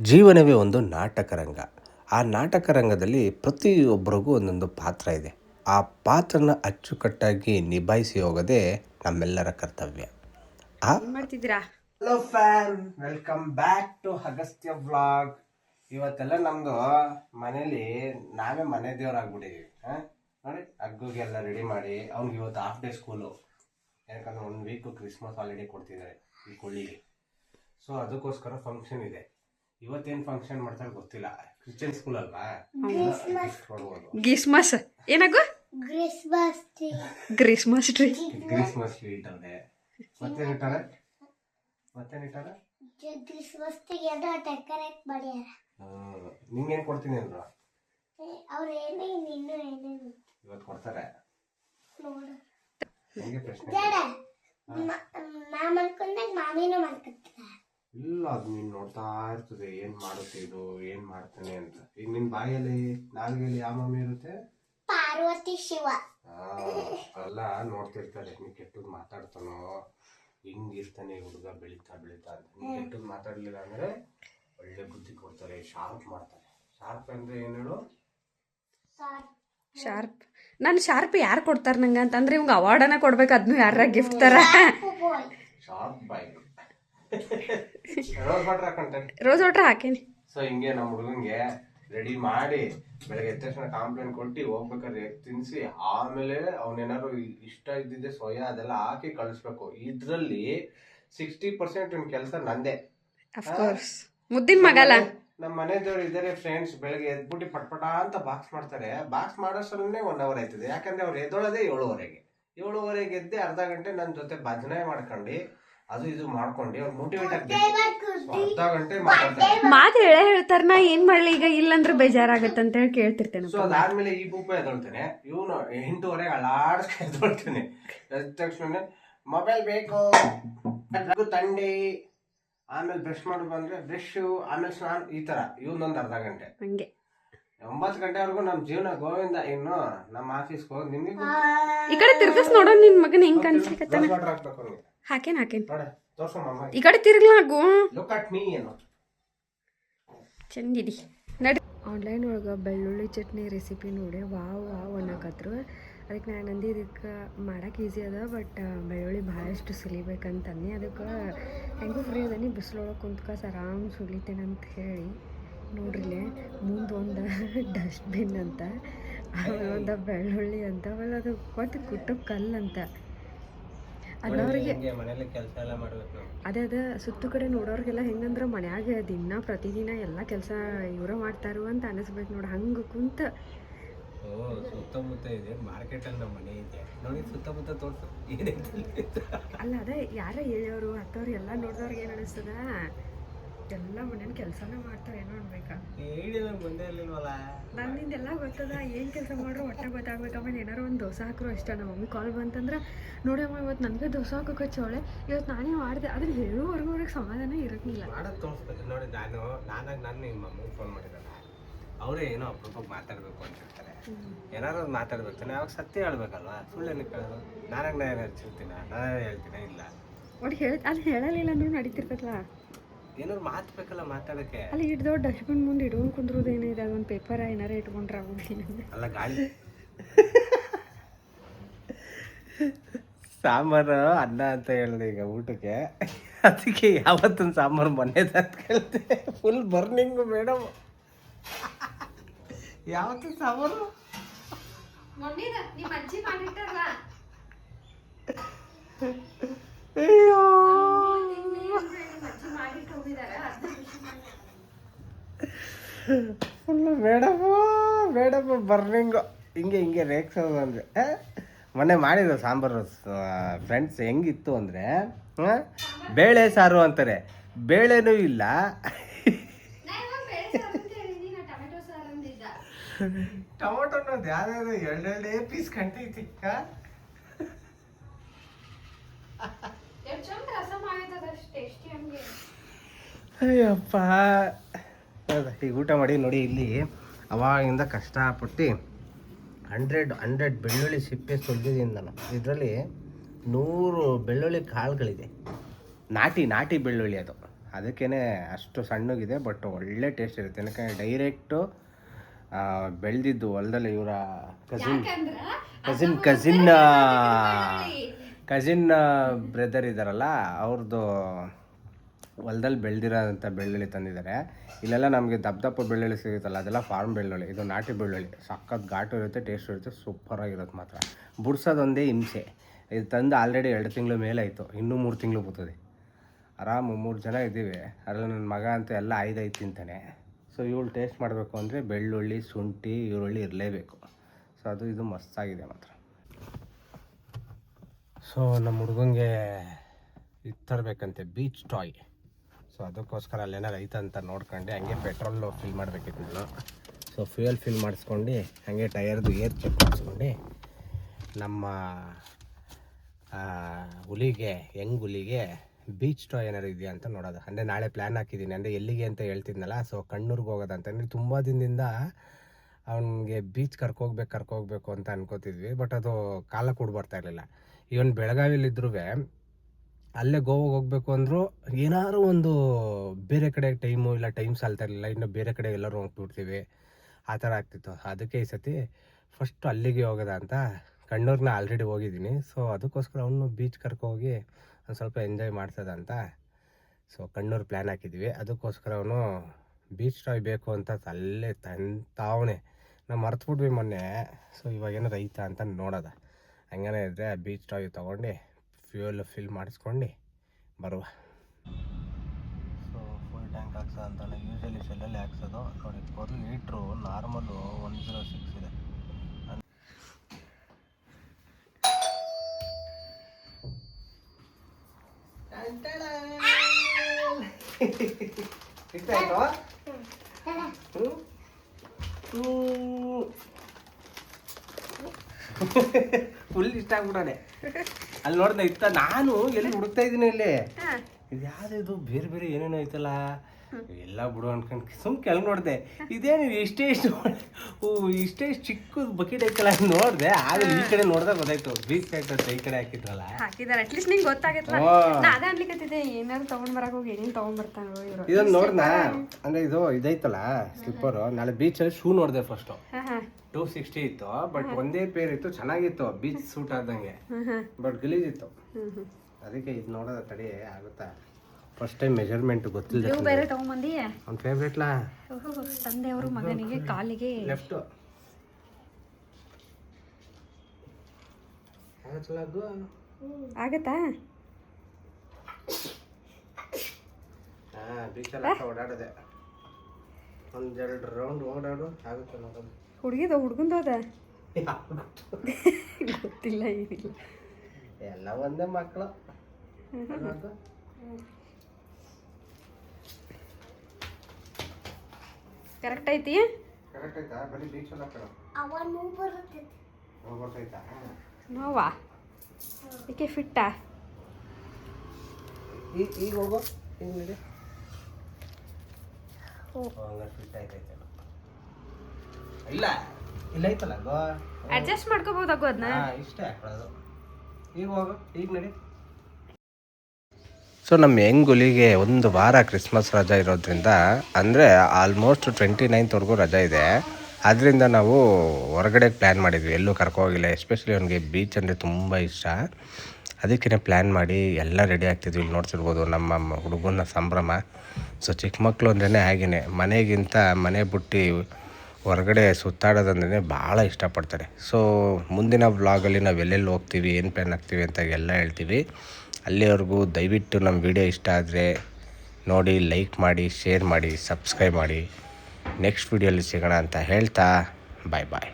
ಜೀವನವೇ ಒಂದು ನಾಟಕ ರಂಗ. ಆ ನಾಟಕ ರಂಗದಲ್ಲಿ ಪ್ರತಿಯೊಬ್ಬರಿಗೂ ಒಂದೊಂದು ಪಾತ್ರ ಇದೆ. ಆ ಪಾತ್ರನ ಅಚ್ಚುಕಟ್ಟಾಗಿ ನಿಭಾಯಿಸಿ ಹೋಗೋದೇ ನಮ್ಮೆಲ್ಲರ ಕರ್ತವ್ಯ. ಮಾಡ್ತಿದ್ದೀರಾ? Hello fan welcome back to Agastya vlog ಇವತ್ತೆಲ್ಲ ನಮ್ದು ಮನೇಲಿ ನಾವೇ ಮನೆ ದೇವರಾಗ್ಬಿಟ್ಟಿದ್ದೀವಿ ಹಾಂ? ನೋಡಿ ಅಗ್ಗುಗೆಲ್ಲ ರೆಡಿ ಮಾಡಿ ಅವ್ನಿಗೆ ಇವತ್ತು ಹಾಫ್ ಡೇ ಸ್ಕೂಲು ಯಾಕಂದ್ರೆ ಒನ್ ವೀಕು ಕ್ರಿಸ್ಮಸ್ ಹಾಲಿಡೇ ಕೊಡ್ತಿದ್ದಾರೆ ಈ ಕೊಳ್ಳಿಗೆ. ಸೊ ಅದಕ್ಕೋಸ್ಕರ ಫಂಕ್ಷನ್ ಇದೆ. ಇವತ್ತೇನು ಫಂಕ್ಷನ್ ಮಾಡ್ತಾರೆ ಗೊತ್ತಿಲ್ಲ. ಕ್ರಿಶ್ಚಿಯನ್ ಸ್ಕೂಲ್ ಅಲ್ವಾ? Christmas Christmas ಏನಾಗು? Christmas tree Christmas tree Christmas tree ಇಟ್ಟವ್ರೆ. ಮತ್ತೇನ್ ಇಟ್ಟಾರೆ? ಮತ್ತೇನ್ ಇಟ್ಟಾರೆ? ಕ್ರಿಸ್ಮಸ್ ಟ್ರೀ ಏನೋ ಡೆಕೋರೇಟ್ ಮಾಡ್ಯಾರ. ಹ್ಮ್ ನಿಂಗೇನ್ ಕೊಡ್ತೀನಿ ಅಂದ್ರು? ಅವ್ರು ಏನೇ ಇನ್ನೂ ಏನೇ ಇವತ್ತು ಕೊಡ್ತಾರೆ. ನೋಡು. ಪ್ರಶ್ನೆ ಮಲ್ಕೊಂಡಾಗ ಮಾಮಿನೂ ಮಲ್ಕೊತಾರೆ ಇಲ್ಲ ಅದು ನೀನು ನೋಡ್ತಾ ಇರ್ತದೆ ಏನ್ ಮಾಡುತ್ತೆ ಇದು ಏನ್ ಮಾಡ್ತಾನೆ ಅಂತ. ಈಗ ನಿನ್ ಬಾಯಲ್ಲಿ ನಾಲ್ಗೆಯಲ್ಲಿ ಯಾವ ಮಮ್ಮಿ ಇರುತ್ತೆ? ಪಾರ್ವತಿ ಶಿವ. ಅಲ್ಲ ನೋಡ್ತಿರ್ತಾರೆ ನೀ ಕೆಟ್ಟದ್ ಮಾತಾಡ್ತಾನೋ. ಹಿಂಗಿರ್ತಾನೆ ಹುಡುಗ ಬೆಳೀತಾ ಬೆಳೀತಾ ಅಂತ. ನೀ ಕೆಟ್ಟದ್ ಮಾತಾಡ್ಲಿಲ್ಲ ಅಂದ್ರೆ ಒಳ್ಳೆ ಬುದ್ಧಿ ಕೊಡ್ತಾರೆ ಶಾರ್ಪ್ ಮಾಡ್ತಾರೆ. ಶಾರ್ಪ್ ಅಂದ್ರೆ ಏನ್ ಹೇಳು? ಶಾರ್ಪ್. ನಾನು ಶಾರ್ಪ್ ಯಾರು ಕೊಡ್ತಾರ ನಂಗೆ ಅಂತಂದ್ರೆ ಇವಂಗ್ ಅವಾರ್ಡ್ ಅನ್ನ ಕೊಡ್ಬೇಕು ಅದನ್ನು ಯಾರ ಗಿಫ್ಟ್ ತರ. Sharp boy. ರೋಸ್ ವಾಟರ್ ಹಾಕೊಂಡೆ. ರೋಸ್ ವಾಟ್ರ್ ಹಾಕೇನಿ. ಸೊ ಹಿಂಗೆ ನಮ್ಮ ಹುಡುಗಂಗೆ ರೆಡಿ ಮಾಡಿ ಬೆಳಗ್ಗೆ ಎದ್ದ ತಕ್ಷಣ ಕಾಂಪ್ಲೇಂಟ್ ಕೊಟ್ಟು ಹೋಗ್ಬೇಕಾದ್ರೆ ಎಗ್ ತಿನ್ಸಿ ಆಮೇಲೆ ಅವನೇನಾದ್ರು ಇಷ್ಟ ಇದ್ದಿದ್ದೆ ಸೋಯಾ ಅದೆಲ್ಲ ಹಾಕಿ ಕಳಿಸ್ಬೇಕು. ಇದ್ರಲ್ಲಿ ಸಿಕ್ಸ್ಟಿ ಪರ್ಸೆಂಟ್ ಒಂದು ಕೆಲಸ ನಂದೇ. ಮುದ್ದಿನ ಮಗಲ್ಲ ನಮ್ಮ ಮನೆದೇವ್ರು ಇದ್ದಾರೆ ಫ್ರೆಂಡ್ಸ್ ಬೆಳಗ್ಗೆ ಎದ್ಬಿಟ್ಟು ಪಟ್ಪಟ ಅಂತ ಬಾಕ್ಸ್ ಮಾಡ್ತಾರೆ. ಬಾಕ್ಸ್ ಮಾಡೋಷ್ಟರಲ್ಲೇ ಒನ್ ಅವರ್ ಆಯ್ತದೆ. ಯಾಕಂದ್ರೆ ಅವ್ರು ಎದ್ದೊಳದೆ ಏಳುವರೆಗೆ. ಏಳುವರೆಗೆ ಎದ್ದೆ ಅರ್ಧ ಗಂಟೆ ನನ್ನ ಜೊತೆ ಭಜನೆ ಮಾಡ್ಕೊಂಡು ಅದು ಇದು ಮಾಡ್ಕೊಂಡು ಅವ್ರು ಮೋಟಿವೇಟ್ ಆಗ್ಬೇಕು. ಅರ್ಧ ಗಂಟೆ ಮಾತಾಡ್ತಾರೆ. ಮಾತು ಹೇಳೇ ಹೇಳ್ತಾರ ನಾ ಏನ್ ಮಾಡ್ಲಿ? ಈಗ ಇಲ್ಲಂದ್ರೆ ಬೇಜಾರಾಗತ್ತೆ ಅಂತ ಹೇಳಿ ಕೇಳ್ತಿರ್ತೇನೆ ಸೊ ಅದಾದ್ಮೇಲೆ ಈ ಬುಕ್ ಎದೊಳ್ತೇನೆ ಇವನು ಎಂಟೂವರೆಗೆ ಅಲಾಡ್ಸ್ಕ ಎದೊಳ್ತೇನೆ ಎದ್ದ ತಕ್ಷಣ ಮೊಬೈಲ್ ಬೇಕು. ಅದು ತಂಡಿ. ಆಮೇಲೆ ಬ್ರಷ್ ಮಾಡಿ ಬಂದ್ರೆ ಬ್ರಷ್ ಆಮೇಲೆ ಸ್ನಾನ ಈ ತರ. ಇವನೊಂದು ಅರ್ಧ ಗಂಟೆ. ಹಂಗೆ. ಒಂಬತ್ತು ಗಂಟೆವರೆಗೂ ನಮ್ಮ ಜೀವನ ಗೋವಿಂದ. ಇನ್ನು ನಮ್ಮ ಆಫೀಸ್ಗೆ ಹೋಗಿ ನಿಮಗೆ ಈ ಕಡೆ ತಿರ್ಗಸ್ ನೋಡೋ ನಿನ್ ಮಗನ ಹೆಂಗ್ ಹಾಕೇನ್ ಹಾಕೇನ್? ಈ ಕಡೆ ತಿರ್ಗ್ಲಾಗು ಲುಕ್ ಅಟ್ ಮೀ ಏನು? ಚಂದಿಡಿ. ನಡಿ. ಆನ್ಲೈನ್ ಒಳಗೆ ಬೆಳ್ಳುಳ್ಳಿ ಚಟ್ನಿ ರೆಸಿಪಿ ನೋಡಿ. ವಾವ್ ವಾವ್ ಅನ್ನಕತ್ರು. ಅದಕ್ಕೆ ನಾನು ಅಂದಿ ಇದಕ್ಕೆ ಮಾಡಕ್ಕೆ ಈಸಿ ಅದ ಬಟ್ ಬೆಳ್ಳುಳ್ಳಿ ಭಾಳಷ್ಟು ಸುಲಿಬೇಕಂತಂದು ಅದಕ್ಕೆ ಹೆಂಗೂ ಫ್ರೀ ಅದನಿ. ಬಿಸಿಲೊಳಗೆ ಕುಂತ್ಕಸ್ ಆರಾಮ್ ಸುಲಿತೇನಂತ ಅಂತ ಹೇಳಿ. ನೋಡ್ರಿಲೆ ಮುಂದೆ ಒಂದು ಡಸ್ಟ್ಬಿನ್ ಅಂತ ಆಮೇಲೆ ಒಂದು ಬೆಳ್ಳುಳ್ಳಿ ಅಂತ. ಆಮೇಲೆ ಅದು ಕೊಟ್ಟು ಕುಟ್ಟು ಕಲ್ಲು ಅಂತ ಮಾಡ್ಬೇಕು ಅದೇ ಅದೇ ಸುತ್ತು ಕಡೆ ನೋಡೋರಿಗೆಲ್ಲ ಹೆಂಗಂದ್ರೆ ಮನ್ಯಾಗ ದಿನ ಪ್ರತಿದಿನ ಎಲ್ಲ ಕೆಲಸ ಇವರ ಮಾಡ್ತಾರು ಅಂತ ಅನಿಸ್ಬೇಕು ನೋಡಿ ಹಂಗೆ ಕುಂತ. ಸುತ್ತಮುತ್ತ ಇದೆ ಮಾರ್ಕೆಟ್ ಅಲ್ಲಿ ಮನೆ ಇದೆ. ನೋಡಿ ಸುತ್ತಮುತ್ತ ತೋರ್ಸು. ಅಲ್ಲ? ಅದೇ ಯಾರ ಹೇಳೋರು ಹತ್ತವ್ರು ಎಲ್ಲ ನೋಡಿದವ್ರಿಗೆ ಏನು ಅನಿಸ್ತದ? ಎಲ್ಲ ಮನೇಲಿ ಕೆಲಸನೇ ಮಾಡ್ತಾರೆ ಏನೋ ಅನ್ಬೇಕಾ? ನನ್ನಿಂದೆಲ್ಲ ಗೊತ್ತದ ಏನು ಕೆಲಸ ಮಾಡ್ರು ಹೊಟ್ಟೆ ಗೊತ್ತಾಗ್ಬೇಕು ಆಮೇಲೆ ಏನಾರು ಒಂದು ದೋಸೆ ಹಾಕ್ರು ಅಷ್ಟೇ ನಮ್ಮ ಮಮ್ಮಿ ಕಾಲ್ ಬಂತಂದ್ರೆ ನೋಡಮ್ಮ ಇವತ್ತು ನನಗೆ ದೋಸೆ ಹಾಕೋಕೆ ಚೋಳೆ ಇವತ್ತು ನಾನೇ ಮಾಡಿದೆ. ಅದನ್ನ ಹೇಳುವವರೆಗೂ ಅವ್ರಿಗೆ ಸಮಾಧಾನ ಇರೋಕ್ಕಿಲ್ಲ. ಮಾಡೋದು ತೋರಿಸ್ಬೇಕು. ನೋಡಿ ನಾನು ನಾನಾಗ ನಾನು ನಿಮ್ಮ ಮಮ್ಮಿಗೆ ಫೋನ್ ಮಾಡಿದಲ್ಲ ಅವರೇ ಏನೋ ಅಪ್ರೂಪಕ್ಕೆ ಮಾತಾಡಬೇಕು ಅಂತ ಹೇಳ್ತಾರೆ ಏನಾರು ಒಂದು ಮಾತಾಡ್ಬೇಕು. ಅವಾಗ ಸತ್ಯ ಹೇಳ್ಬೇಕಲ್ವಾ? ಸುಳ್ಳು ಏನಕ್ಕೆ ಹೇಳೋದು? ನಾನಾಗ ನಾನು ಹಚ್ಚಿರ್ತೀನ ನಾನೇ ಹೇಳ್ತೀನಿ ಇಲ್ಲ? ಒಟ್ಟು ಹೇಳಿ ಅದು ಹೇಳಲಿಲ್ಲ ಅಂದ್ರೆ ನಡೀತಿರ್ತೈತಲ್ಲ ಏನಾದ್ರು ಮಾತು ಬೇಕಲ್ಲ ಮಾತಾಡಕ್ಕೆ? ಅಲ್ಲಿ ಇಟ್ಟು ದೊಡ್ಡ ಡಸ್ಟ್ಬಿನ್ ಮುಂದೆ ಇಟ್ಕೊಂಡು ಕುಂದ್ರೋದು ಏನಿದೆ? ಅದೊಂದು ಪೇಪರ್ ಏನಾರ ಇಟ್ಕೊಂಡ್ರೆ ಆಗೋದಿಲ್ಲ ಅಲ್ಲ ಗಾಳಿ. ಸಾಂಬಾರು ಅನ್ನ ಅಂತ ಹೇಳಿದೆ ಈಗ ಊಟಕ್ಕೆ. ಅದಕ್ಕೆ ಯಾವತ್ತೊಂದು ಸಾಂಬಾರು ಮೊನ್ನೆ ಅಂತ ಕೇಳ್ತೆ ಫುಲ್ ಬರ್ನಿಂಗು ಮೇಡಮ್ ಯಾವತ್ತು ಸಾಂಬಾರು? ನಿಮ್ಮ ಅಜ್ಜಿ ಮಾಡಿಟ್ಟಾರಲ್ಲ ಅಯ್ಯೋ. ಫುಲ್ಲು ಮೇಡಮು ಮೇಡಮ್ ಬರ್ನಿಂಗು ಹಿಂಗೆ ಹಿಂಗೆ ರೇಗ್ಸೋದು ಅಂದರೆ. ಮೊನ್ನೆ ಮಾಡಿದ್ರು ಸಾಂಬಾರು ಫ್ರೆಂಡ್ಸ್ ಹೆಂಗಿತ್ತು ಅಂದರೆ ಬೇಳೆ ಸಾರು ಅಂತಾರೆ. ಬೇಳೆನೂ ಇಲ್ಲ. ಟೊಮೊಟೊ ಅನ್ನೋದು ಯಾವ್ದಾದ್ರು ಎರಡೆರಡೇ ಪೀಸ್ ಕಂಟೈತಿ ಅಯ್ಯಪ್ಪ. ಈಗ ಊಟ ಮಾಡಿ ನೋಡಿ ಇಲ್ಲಿ ಅವಾಗಿಂದ ಕಷ್ಟಪಟ್ಟು ಹಂಡ್ರೆಡ್ ಹಂಡ್ರೆಡ್ ಬೆಳ್ಳುಳ್ಳಿ ಸಿಪ್ಪೆ ಸುಲಿದಿದ್ದೀನಿ ನಾನು ಇದರಲ್ಲಿ ನೂರು ಬೆಳ್ಳುಳ್ಳಿ ಕಾಳುಗಳಿದೆ. ನಾಟಿ ನಾಟಿ ಬೆಳ್ಳುಳ್ಳಿ ಅದು. ಅದಕ್ಕೇ ಅಷ್ಟು ಸಣ್ಣಗಿದೆ ಬಟ್ ಒಳ್ಳೆ ಟೇಸ್ಟ್ ಇರುತ್ತೆ. ಯಾಕಂದರೆ ಡೈರೆಕ್ಟು ಬೆಳೆದಿದ್ದು ಹೊಲದಲ್ಲಿ ಇವರ cousin cousin cousin cousin brother ಇದ್ದಾರಲ್ಲ ಅವ್ರದ್ದು ಹೊಲದಲ್ಲಿ ಬೆಳೆದಿರೋಂಥ ಬೆಳ್ಳುಳ್ಳಿ ತಂದಿದ್ದಾರೆ. ಇಲ್ಲೆಲ್ಲ ನಮಗೆ ದಪ್ಪ ದಪ್ಪ ಬೆಳ್ಳುಳ್ಳಿ ಸಿಗುತ್ತಲ್ಲ, ಅದೆಲ್ಲ ಫಾರ್ಮ್ ಬೆಳ್ಳುಳ್ಳಿ. ಇದು ನಾಟಿ ಬೆಳ್ಳುಳ್ಳಿ. ಸಖತ್ ಘಾಟು ಇರುತ್ತೆ ಟೇಸ್ಟ್ ಇರುತ್ತೆ ಸೂಪರಾಗಿರುತ್ತೆ ಮಾತ್ರ. ಬುಡ್ಸೋದೊಂದೇ ಹಿಂಸೆ. ಇದು ತಂದು ಆಲ್ರೆಡಿ ಎರಡು ತಿಂಗಳು ಮೇಲೆ ಆಯಿತು ಇನ್ನೂ ಮೂರು ತಿಂಗಳು ಬರ್ತದೆ ಆರಾಮು ಮೂರು ಜನ ಇದ್ದೀವಿ. ಅದರಲ್ಲಿ ನನ್ನ ಮಗ ಅಂತ ಎಲ್ಲ ಐದೈದು ತಿಂತಾನೆ. ಸೊ ಇವಳು ಟೇಸ್ಟ್ ಮಾಡಬೇಕು ಅಂದರೆ ಬೆಳ್ಳುಳ್ಳಿ, ಶುಂಠಿ, ಈರುಳ್ಳಿ ಇರಲೇಬೇಕು. ಸೊ ಅದು ಇದು ಮಸ್ತಾಗಿದೆ ಮಾತ್ರ. ಸೊ ನಮ್ಮ ಹುಡುಗಂಗೆ ಇದು ತರಬೇಕಂತೆ ಬೀಚ್ ಟಾಯ್ ಸೊ ಅದಕ್ಕೋಸ್ಕರ ಅಲ್ಲೇನಾರು ಐತೆ ಅಂತ ನೋಡ್ಕೊಂಡು, ಹಂಗೆ ಪೆಟ್ರೋಲು ಫಿಲ್ ಮಾಡಬೇಕಿತ್ತು ನಾನು. ಸೊ ಫ್ಯೂಯಲ್ ಫಿಲ್ ಮಾಡಿಸ್ಕೊಂಡು, ಹಂಗೆ ಟಯರ್ದು ಏರ್ ಚೆಕ್ ಮಾಡಿಸ್ಕೊಂಡು, ನಮ್ಮ ಹುಲಿಗೆ ಹೆಂಗ್ ಹುಲಿಗೆ ಬೀಚ್ ಟೋ ಏನಾರು ಇದೆಯಾ ಅಂತ ನೋಡೋದು. ಅಂದರೆ ನಾಳೆ ಪ್ಲ್ಯಾನ್ ಹಾಕಿದ್ದೀನಿ ಅಂದರೆ ಎಲ್ಲಿಗೆ ಅಂತ ಹೇಳ್ತಿದ್ನಲ್ಲ ಸೊ ಕಣ್ಣೂರ್ಗೆ ಹೋಗೋದಂತ. ಅಂದರೆ ತುಂಬ ದಿನದಿಂದ ಅವನಿಗೆ ಬೀಚ್ ಕರ್ಕೋಗ್ಬೇಕು ಕರ್ಕೋಗ್ಬೇಕು ಅಂತ ಅನ್ಕೋತಿದ್ವಿ. ಬಟ್ ಅದು ಕಾಲ ಕೂಡ ಬರ್ತಾ ಇರಲಿಲ್ಲ. ಇವನ್ ಬೆಳಗಾವಿಲಿದ್ರೂ ಅಲ್ಲೇ ಗೋವಾಗ ಹೋಗ್ಬೇಕು ಅಂದರೂ ಏನಾದ್ರು ಒಂದು ಬೇರೆ ಕಡೆ ಟೈಮು ಇಲ್ಲ ಟೈಮ್ ಸಾಲ್ತಾ ಇರಲಿಲ್ಲ. ಇನ್ನು ಬೇರೆ ಕಡೆ ಎಲ್ಲರೂ ಹೋಗ್ಬಿಡ್ತೀವಿ. ಆ ಥರ ಆಗ್ತಿತ್ತು. ಅದಕ್ಕೆ ಈ ಸತಿ ಫಸ್ಟ್ ಅಲ್ಲಿಗೆ ಹೋಗೋದ ಅಂತ. ಕಣ್ಣೂರ್ನ ಆಲ್ರೆಡಿ ಹೋಗಿದ್ದೀನಿ. ಸೊ ಅದಕ್ಕೋಸ್ಕರ ಅವನು ಬೀಚ್ ಕರ್ಕೋಗಿ ಹೋಗಿ ಒಂದು ಸ್ವಲ್ಪ ಎಂಜಾಯ್ ಮಾಡ್ತದ ಅಂತ. ಸೊ ಕಣ್ಣೂರು ಪ್ಲ್ಯಾನ್ ಹಾಕಿದ್ವಿ ಅದಕ್ಕೋಸ್ಕರ ಅವನು ಬೀಚ್ ಟಾಯ್ ಬೇಕು ಅಂತ ಅಲ್ಲೇ ತನ್ ತಂತಾವನೆ. ನಾವು ಮರ್ತ್ಬಿಟ್ವಿ ಮೊನ್ನೆ. ಸೊ ಇವಾಗ ರೈತ ಐತಾ ಅಂತ ನೋಡೋದ. ಹಂಗನೇ ಇದ್ದರೆ ಬೀಚ್ ಟಾಯ್ ತೊಗೊಂಡು ಫ್ಯೂಯಲ್ ಫಿಲ್ ಮಾಡಿಸ್ಕೊಂಡು ಬರುವ. ಸೊ ಫುಲ್ ಟ್ಯಾಂಕ್ ಹಾಕ್ಸೋ ಅಂತಾನೆ ಯೂಶಲಿ ಶೆಲ್ಲಲ್ಲಿ ಹಾಕ್ಸೋದು. ನೋಡಿ ಒಂದು litre normal one zero six ಇದೆ. ಇಷ್ಟ ಆಯ್ತು? ಫುಲ್ ಇಷ್ಟ ಆಗ್ಬಿಡಾನೆ. ಅಲ್ಲಿ ನೋಡ್ದೆ ಇತ್ತ ನಾನು ಎಲ್ಲಿ ಹುಡುಕ್ತಾ ಇದ್ದೀನಿ ಇಲ್ಲಿ? ಇದು ಯಾವ್ದು ಇದು? ಬೇರೆ ಬೇರೆ ಏನೇನೋ ಐತಲ್ಲ? ಎಲ್ಲ ಬಿಡು ಅನ್ಕೊಂಡು ಸುಮ್ ಕೆಳಗೆ ನೋಡಿದೆ. ಇದೇನು ಇಷ್ಟೇ ಇಷ್ಟು ಓ ಇಷ್ಟೇ ಇಷ್ಟು ಚಿಕ್ಕ ಬಕೆಟ್ ಐತಲ್ಲ ನೋಡಿದೆ. ಆದ್ರೆ ಈ ಕಡೆ ನೋಡ್ದಾಗ ಗೊತ್ತಾಯ್ತು ಬೀಚ್ ಆಯ್ತಂತೆ ಈ ಕಡೆ ಹಾಕಿದ್ರಲ್ಲ. ಹಾಕಿದಾರೆ. ಅಟ್ಲೀಸ್ಟ್ ನಿಂಗೆ. ನಾ ಅದ ಅನ್ಲಿಕತ್ತಿದೆ ಏನಾದ್ರು ತಗೊಂಡ್ ಬರಕ್ ಹೋಗಿ ಏನೇನು ತಗೊಂಡ್ ಬರ್ತಾನೋ ಇವರು. ಇದನ್ನ ನೋಡ್ನಾ ಅಂದ್ರೆ ಇದು ಇದೈತಲ್ಲ ಸ್ಲಿಪ್ಪರ್ ನಾಳೆ ಬೀಚ್ ಅಲ್ಲಿ ಶೂ ನೋಡಿದೆ ಫಸ್ಟ್ ಟೂ ಸಿಕ್ಸ್ಟಿ ಇತ್ತು ಬಟ್ ಒಂದೇ ಪೇರ್ ಇತ್ತು ಚೆನ್ನಾಗಿತ್ತು. ಬೀಚ್ ಸೂಟ್ ಆದಂಗೆ. ಬಟ್ ಗಲೀಜಿತ್ತು ಅದಕ್ಕೆ ಇದು ನೋಡೋದ ತಡಿ ಆಗುತ್ತಾ? ಫಸ್ಟ್ ಟೈಮ್ ಮೆಜರ್ಮೆಂಟ್ ಗೊತ್ತಿಲ್ಲ ನೀವು ಬೇರೆ ತಗೊಂಬಂದಿ ಅವ್ನ ತಂದೆ ತಂದೆಯವರು ಮಗನಿಗೆ ಕಾಲಿಗೆ. ಲೆಫ್ಟು ಆಗತ್ತಾ? ಓಡಾಡದೆ. ಒಂದೆರಡು ರೌಂಡ್ ಓಡಾಡು ಆಗುತ್ತೆ ನೋಡೋದು ಹುಡುಗಿದ ಹುಡ್ಗಂದು ಅದ ಗೊತ್ತಿಲ್ಲ ಏನಿಲ್ಲ. ಎಲ್ಲ ಒಂದೇ ಮಕ್ಕಳು. ಕರೆಕ್ಟ್ ಐತಿ? ಕರೆಕ್ಟ್ ಬರೀ ಹಾಕೋಣ ಅವ ನೋವು ಬರುತ್ತೆ ಬರ್ತೈತಾ? ನೋವಾ? ಇದಕ್ಕೆ ಫಿಟ್ಟಾ ಈಗ ಈಗ ಹೋಗೋ. ಈಗ ನಡಿ ಇಲ್ಲ ಇಲ್ಲ ಐತಲ್ಲ ಅಡ್ಜಸ್ಟ್ ಮಾಡ್ಕೋಬಹುದಾಗು ಅದನ್ನ ಹಾಂ ಇಷ್ಟೇ ಹಾಕೊಳ್ಳೋದು ಈಗ ಹೋಗು ಈಗ ನಡಿ. ಸೊ ನಮ್ಮ ಹೆಂಗುಲಿಗೆ ಒಂದು ವಾರ ಕ್ರಿಸ್ಮಸ್ ರಜಾ ಇರೋದ್ರಿಂದ, ಅಂದರೆ ಆಲ್ಮೋಸ್ಟ್ ಟ್ವೆಂಟಿ ನೈನ್ತ್ವರೆಗೂ ರಜಾ ಇದೆ. ಅದರಿಂದ ನಾವು ಹೊರಗಡೆ ಪ್ಲ್ಯಾನ್ ಮಾಡಿದ್ವಿ. ಎಲ್ಲೂ ಕರ್ಕೋಗಿಲ್ಲ. ಎಸ್ಪೆಷಲಿ ಅವನಿಗೆ ಬೀಚ್ ಅಂದರೆ ತುಂಬ ಇಷ್ಟ. ಅದಕ್ಕೇ ಪ್ಲ್ಯಾನ್ ಮಾಡಿ ಎಲ್ಲ ರೆಡಿ ಆಗ್ತಿದ್ವಿ. ಇಲ್ಲಿ ನೋಡ್ತಿರ್ಬೋದು ನಮ್ಮ ಹುಡುಗನ ಸಂಭ್ರಮ. ಸೊ ಚಿಕ್ಕ ಮಕ್ಕಳು ಅಂದ್ರೇ ಹಾಗೇ ಮನೆಗಿಂತ ಮನೆ ಬಿಟ್ಟು ಹೊರಗಡೆ ಸುತ್ತಾಡೋದಂದ್ರೆ ಭಾಳ ಇಷ್ಟಪಡ್ತಾರೆ. ಸೊ ಮುಂದಿನ ವ್ಲಾಗಲ್ಲಿ ನಾವು ಎಲ್ಲೆಲ್ಲಿ ಹೋಗ್ತೀವಿ, ಏನು ಪ್ಲ್ಯಾನ್ ಹಾಕ್ತೀವಿ ಅಂತ ಎಲ್ಲ ಹೇಳ್ತೀವಿ. ಅಲ್ಲಿವರೆಗೂ ದಯವಿಟ್ಟು ನಮ್ಮ ವಿಡಿಯೋ ಇಷ್ಟ ಆದರೆ ನೋಡಿ, ಲೈಕ್ ಮಾಡಿ, ಶೇರ್ ಮಾಡಿ, ಸಬ್ಸ್ಕ್ರೈಬ್ ಮಾಡಿ. ನೆಕ್ಸ್ಟ್ ವಿಡಿಯೋಲಿ ಸಿಗೋಣ ಅಂತ ಹೇಳ್ತಾ ಬಾಯ್ ಬಾಯ್